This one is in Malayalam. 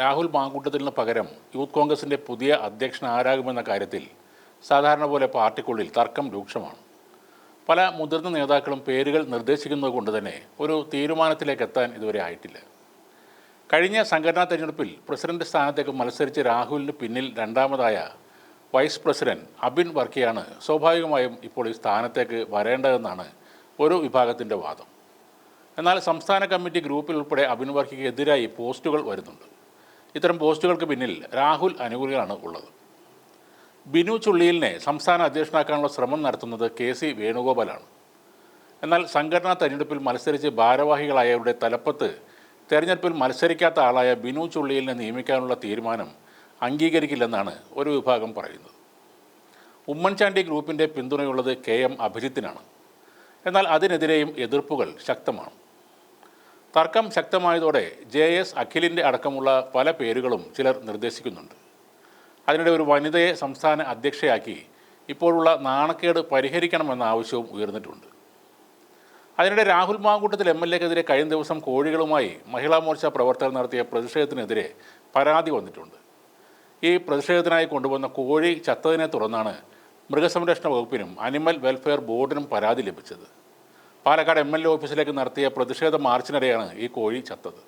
രാഹുൽ മാങ്കൂട്ടത്തിന് പകരം യൂത്ത് കോൺഗ്രസിന്റെ പുതിയ അധ്യക്ഷൻ ആരാകുമെന്ന കാര്യത്തിൽ സാധാരണ പോലെ പാർട്ടിക്കുള്ളിൽ തർക്കം രൂക്ഷമാണ്. പല മുതിർന്ന നേതാക്കളും പേരുകൾ നിർദ്ദേശിക്കുന്നത് കൊണ്ട് തന്നെ ഒരു തീരുമാനത്തിലേക്ക് എത്താൻ ഇതുവരെ ആയിട്ടില്ല. കഴിഞ്ഞ സംഘടനാ തെരഞ്ഞെടുപ്പിൽ പ്രസിഡന്റ് സ്ഥാനത്തേക്ക് മത്സരിച്ച് രാഹുലിന് പിന്നിൽ രണ്ടാമതായ വൈസ് പ്രസിഡന്റ് അബിൻ വർക്കിയാണ് സ്വാഭാവികമായും ഇപ്പോൾ ഈ സ്ഥാനത്തേക്ക് വരേണ്ടതെന്നാണ് ഒരു വിഭാഗത്തിന്റെ വാദം. എന്നാൽ സംസ്ഥാന കമ്മിറ്റി ഗ്രൂപ്പിൽ ഉൾപ്പെടെ അബിൻ വർക്കിക്ക് എതിരായി പോസ്റ്റുകൾ വരുന്നുണ്ട്. ഇത്തരം പോസ്റ്റുകൾക്ക് പിന്നിൽ രാഹുൽ അനുകൂലികളാണ് ഉള്ളത്. ബിനു ചുള്ളിയിലിനെ സംസ്ഥാന അധ്യക്ഷനാക്കാനുള്ള ശ്രമം നടത്തുന്നത് കെ സി വേണുഗോപാലാണ്. എന്നാൽ സംഘടനാ തെരഞ്ഞെടുപ്പിൽ മത്സരിച്ച് ഭാരവാഹികളായവരുടെ തലപ്പത്ത് തെരഞ്ഞെടുപ്പിൽ മത്സരിക്കാത്ത ആളായ ബിനു ചുള്ളിയിലിനെ നിയമിക്കാനുള്ള തീരുമാനം അംഗീകരിക്കില്ലെന്നാണ് ഒരു വിഭാഗം പറയുന്നത്. ഉമ്മൻചാണ്ടി ഗ്രൂപ്പിന്റെ പിന്തുണയുള്ളത് കെ എം അഭിജിത്തിനാണ്. എന്നാൽ അതിനെതിരെയും എതിർപ്പുകൾ ശക്തമാണ്. തർക്കം ശക്തമായതോടെ ജെ എസ് അഖിലിന്റെ അടക്കമുള്ള പല പേരുകളും ചിലർ നിർദ്ദേശിക്കുന്നുണ്ട്. അതിനിടെ ഒരു വനിതയെ സംസ്ഥാന അധ്യക്ഷയാക്കി ഇപ്പോഴുള്ള നാണക്കേട് പരിഹരിക്കണമെന്ന ആവശ്യവും ഉയർന്നിട്ടുണ്ട്. അതിനിടെ രാഹുൽ മാങ്കൂട്ടത്തിൽ എം എൽ എക്കെതിരെ കഴിഞ്ഞ ദിവസം കോഴികളുമായി മഹിളാ മോർച്ച പ്രവർത്തകർ നടത്തിയ പ്രതിഷേധത്തിനെതിരെ പരാതി വന്നിട്ടുണ്ട്. ഈ പ്രതിഷേധത്തിനായി കൊണ്ടുവന്ന കോഴി ചത്തതിനെ തുടർന്നാണ് മൃഗസംരക്ഷണ വകുപ്പിനും അനിമൽ വെൽഫെയർ ബോർഡിനും പരാതി ലഭിച്ചത്. പാലക്കാട് എം എൽ എ ഓഫീസിലേക്ക് നടത്തിയ പ്രതിഷേധ മാർച്ചിനിടെയാണ് ഈ കോഴി ചത്തത്.